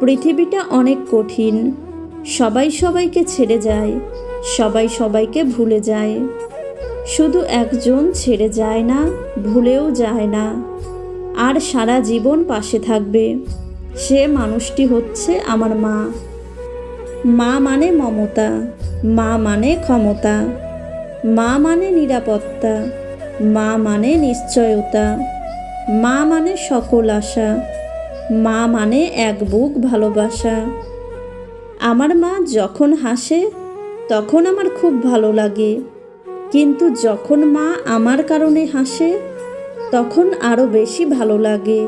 পৃথিবীটা অনেক কঠিন। সবাই সবাইকে ছেড়ে যায়, সবাই সবাইকে ভুলে যায়। শুধু একজন ছেড়ে যায় না, ভুলেও যায় না। আর সারা জীবন পাশে থাকবে। সে মানুষটি হচ্ছে আমার মা। মা মানে মমতা, মা মানে ক্ষমতা। মা মানে নিরাপত্তা, মা মানে নিশ্চয়তা। মা মানে সকল আশা। মা মানে এক বুক ভালোবাসা। আমার মা যখন হাসে, তখন আমার খুব ভালো লাগে। কিন্তু যখন মা আমার কারণে হাসে, তখন আরও বেশি ভালো লাগে।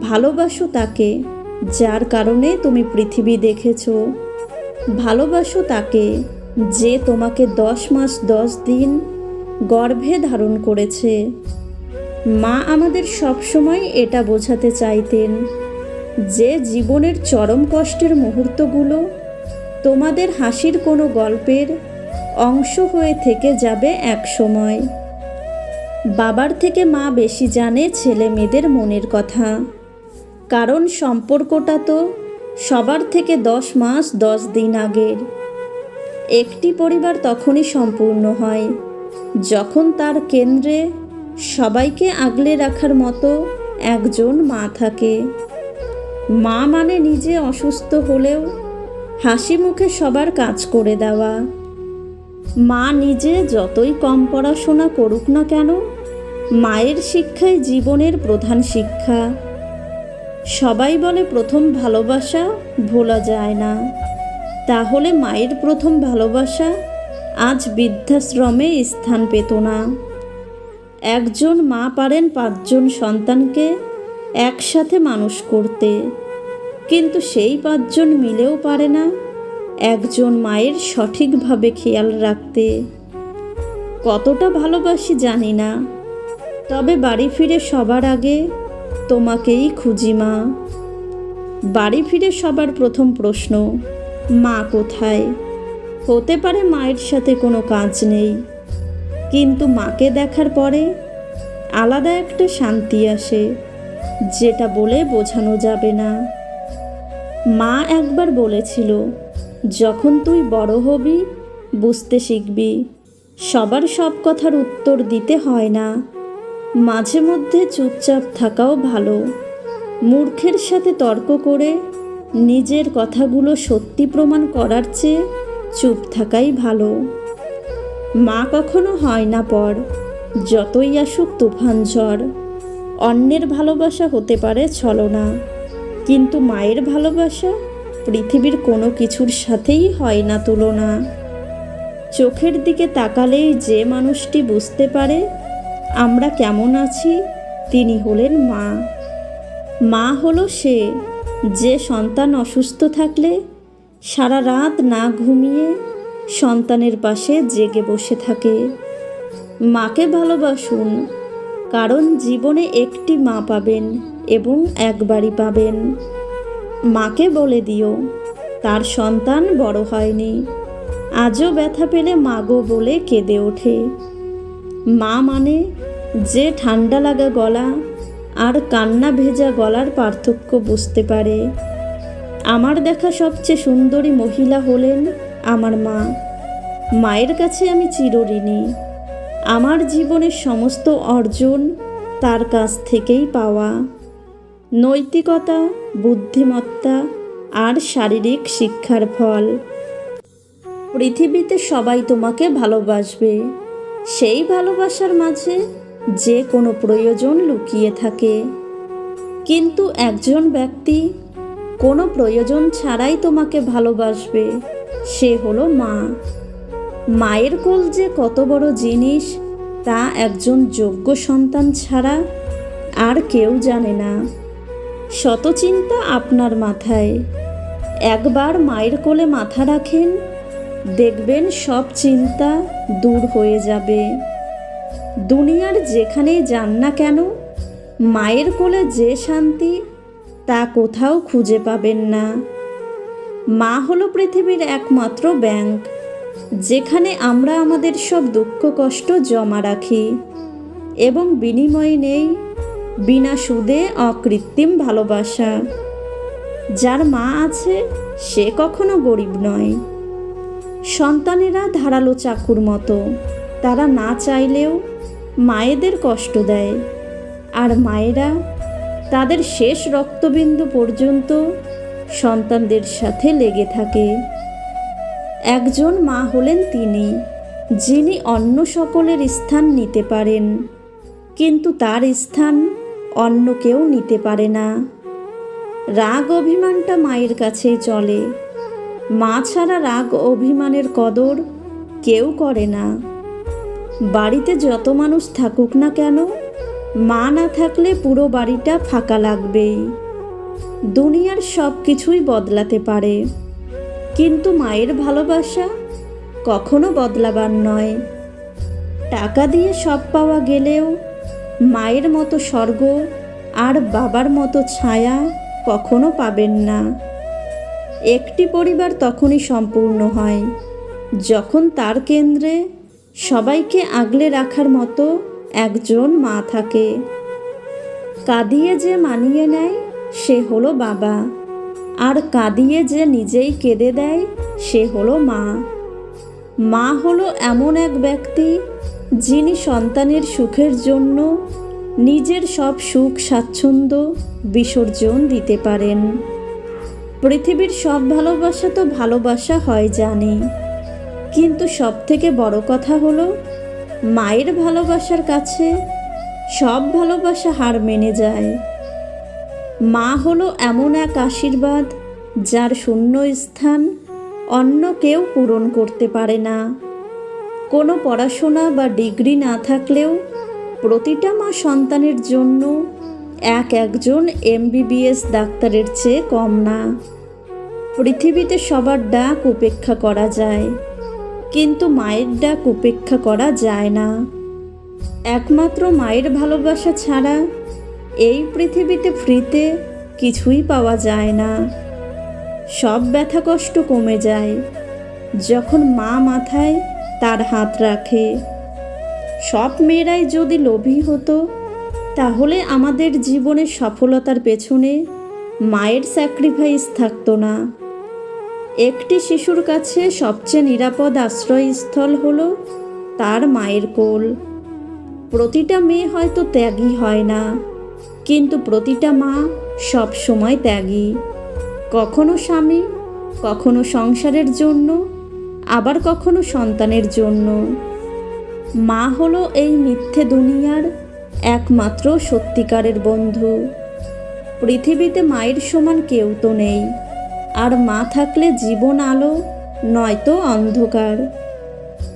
ভালোবাসো তাকে, যার কারণে তুমি পৃথিবী দেখেছ। ভালোবাসো তাকে, যে তোমাকে দশ মাস দশ দিন গর্ভে ধারণ করেছে। মা আমাদের সবসময় এটা বোঝাতে চাইতেন যে জীবনের চরম কষ্টের মুহূর্তগুলো তোমাদের হাসির কোনো গল্পের অংশ হয়ে থেকে যাবে এক সময়। বাবার থেকে মা বেশি জানে ছেলে মেয়েদের মনের কথা। কারণ সম্পর্কটা তো সবার থেকে দশ মাস দশ দিন আগের। একটি পরিবার তখনই সম্পূর্ণ হয়, যখন তার কেন্দ্রে সবাইকে আগলে রাখার মতো একজন মা থাকে। মা মানে নিজে অসুস্থ হলেও হাসি মুখে সবার কাজ করে দেওয়া। মা নিজে যতই কম পড়াশোনা করুক না কেন, মায়ের শিক্ষাই জীবনের প্রধান শিক্ষা। সবাই বলে প্রথম ভালোবাসা ভোলা যায় না। তাহলে মায়ের প্রথম ভালোবাসা আজ বৃদ্ধাশ্রমে স্থান পেত না। একজন মা পারেন পাঁচজন সন্তানকে একসাথে মানুষ করতে। কিন্তু সেই পাঁচজন মিলেও পারে না একজন মায়ের সঠিকভাবে খেয়াল রাখতে। কতটা ভালোবাসি জানি না, তবে বাড়ি ফিরে সবার আগে তোমাকেই খুঁজি মা। বাড়ি ফিরে সবার প্রথম প্রশ্ন, মা কোথায়? হতে পারে মায়ের সাথে কোনো কাজ নেই। কিন্তু মাকে দেখার পরে আলাদা একটা শান্তি আসে, যেটা বলে বোঝানো যাবে না। মা একবার বলেছিল, যখন তুই বড় হবি, বুঝতে শিখবি। সবার সব কথার উত্তর দিতে হয় না। মাঝে মধ্যে চুপচাপ থাকাও ভালো। মূর্খের সাথে তর্ক করে নিজের কথাগুলো সত্যি প্রমাণ করার চেয়ে চুপ থাকাই ভালো। মা কখনো হয় না পর, যতই আসুক তুফান ঝড়। অন্যের ভালোবাসা হতে পারে ছলনা, কিন্তু মায়ের ভালোবাসা পৃথিবীর কোনো কিছুর সাথেই হয় না তুলনা। চোখের দিকে তাকালেই যে মানুষটি বুঝতে পারে আমরা কেমন আছি, তিনি হলেন মা। মা হলো সে যে সন্তান অসুস্থ থাকলে সারা রাত না ঘুমিয়ে সন্তানের পাশে জেগে বসে থাকে। মাকে ভালোবাসুন, কারণ জীবনে একটি মা পাবেন এবং একবারই পাবেন। মাকে বলে দিও, তার সন্তান বড় হয়নি। আজও ব্যথা পেলে মাগো বলে কেঁদে ওঠে। মা মানে যে ঠান্ডা লাগা গলা আর কান্না ভেজা গলার পার্থক্য বুঝতে পারে। আমার দেখা সবচেয়ে সুন্দরী মহিলা হলেন আমার মা। মায়ের কাছে আমি চিরঋণী। আমার জীবনের সমস্ত অর্জন তার কাছ থেকেই পাওয়া। নৈতিকতা, বুদ্ধিমত্তা আর শারীরিক শিক্ষার ফল। পৃথিবীতে সবাই তোমাকে ভালোবাসবে। সেই ভালোবাসার মাঝে যে কোনো প্রয়োজন লুকিয়ে থাকে। কিন্তু একজন ব্যক্তি কোনো প্রয়োজন ছাড়াই তোমাকে ভালোবাসবে। সে হলো মা। মায়ের কোল যে কত বড় জিনিস, তা একজন যোগ্য সন্তান ছাড়া আর কেউ জানে না। শত চিন্তা আপনার মাথায়। একবার মায়ের কোলে মাথা রাখেন, দেখবেন সব চিন্তা দূর হয়ে যাবে। দুনিয়ার যেখানেই যান না কেন, মায়ের কোলে যে শান্তি তা কোথাও খুঁজে পাবেন না। মা হলো পৃথিবীর একমাত্র ব্যাংক, যেখানে আমরা আমাদের সব দুঃখ কষ্ট জমা রাখি এবং বিনিময়ে নেই বিনা সুদে অকৃত্রিম ভালোবাসা। যার মা আছে, সে কখনো গরিব নয়। সন্তানেরা ধারালো চাকুর মতো, তারা না চাইলেও মায়েদের কষ্ট দেয়। আর মায়েরা তাদের শেষ রক্তবিন্দু পর্যন্ত সন্তানদের সাথে লেগে থাকে। একজন মা হলেন তিনি, যিনি অন্য সকলের স্থান নিতে পারেন, কিন্তু তার স্থান অন্য কেউ নিতে পারে না। রাগ অভিমানটা মায়ের কাছেই চলে। মা ছাড়া রাগ অভিমানের কদর কেউ করে না। বাড়িতে যত মানুষ থাকুক না কেন, মা না থাকলে পুরো বাড়িটা ফাঁকা লাগবেই। দুনিয়ার সব কিছুই বদলাতে পারে। কিন্তু মায়ের ভালোবাসা কখনো বদলাবার নয়। টাকা দিয়ে সব পাওয়া গেলেও মায়ের মতো স্বর্গ আর বাবার মতো ছায়া কখনো পাবেন না। একটি পরিবার তখনই সম্পূর্ণ হয়, যখন তার কেন্দ্রে সবাইকে আগলে রাখার মতো একজন মা থাকে। কাঁদিয়ে যে মানিয়ে নেয় সে হলো বাবা। আর কাঁদিয়ে যে নিজেই কেঁদে দেয়, সে হলো মা। মা হলো এমন এক ব্যক্তি, যিনি সন্তানের সুখের জন্য নিজের সব সুখ স্বাচ্ছন্দ্য বিসর্জন দিতে পারেন। পৃথিবীর সব ভালোবাসা তো ভালোবাসা হয় জানি। কিন্তু সব থেকে বড় কথা হলো, মায়ের ভালোবাসার কাছে সব ভালোবাসা হার মেনে যায়। মা হলো এমন এক আশীর্বাদ যার শূন্য স্থান অন্য কেউ পূরণ করতে পারে না। কোনো পড়াশোনা বা ডিগ্রি না থাকলেও প্রতিটা মা সন্তানের জন্য এক একজন এমবিবিএস ডাক্তারের চেয়ে কম না। পৃথিবীতে সবার ডাক উপেক্ষা করা যায়, কিন্তু মায়ের ডাক উপেক্ষা করা যায় না। একমাত্র মায়ের ভালোবাসা ছাড়া এই পৃথিবীতে ফ্রিতে কিছুই পাওয়া যায় না। সব ব্যথা কষ্ট কমে যায়। যখন মা মাথায় তার হাত রাখে, সব মেয়েরাই যদি লোভী হতো, তাহলে আমাদের জীবনের সফলতার পেছনে মায়ের স্যাক্রিফাইস থাকতো না। একটি শিশুর কাছে সবচেয়ে নিরাপদ আশ্রয়স্থল হল তার মায়ের কোল। প্রতিটা মেয়ে হয়তো ত্যাগী হয় না। কিন্তু প্রতিটা মা সব সময় ত্যাগী। কখনো স্বামী, কখনো সংসারের জন্য, আবার কখনো সন্তানের জন্য। মা হলো এই মিথ্যে দুনিয়ার একমাত্র সত্যিকারের বন্ধু। পৃথিবীতে মায়ের সমান কেউ তো নেই, আর মা থাকলে জীবন আলো নয়তো অন্ধকার।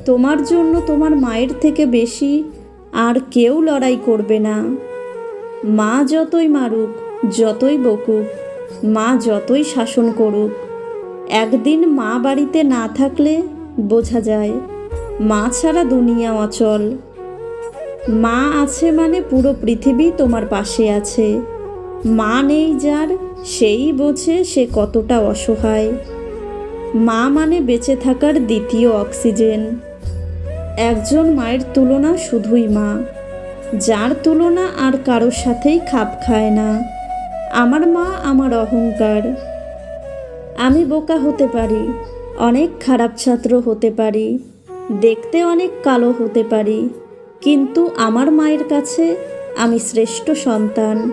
তোমার জন্য তোমার মায়ের থেকে বেশি আর কেউ লড়াই করবে না। মা যতই মারুক, যতই বকুক, মা যতই শাসন করুক, একদিন মা বাড়িতে না থাকলে বোঝা যায় মা ছাড়া দুনিয়া অচল। মা আছে মানে পুরো পৃথিবী তোমার পাশে আছে। মা নেই যার, সেই বোঝে সে কতটা অসহায়। মা মানে বেঁচে থাকার দ্বিতীয় অক্সিজেন। একজন মায়ের তুলনা শুধুই মা। যার তুলনা আর কারোর সাথেই খাপ খায় না। আমার মা আমার অহংকার। আমি বোকা হতে পারি, অনেক খারাপ ছাত্র হতে পারি, দেখতে অনেক কালো হতে পারি, কিন্তু আমার মায়ের কাছে আমি শ্রেষ্ঠ সন্তান।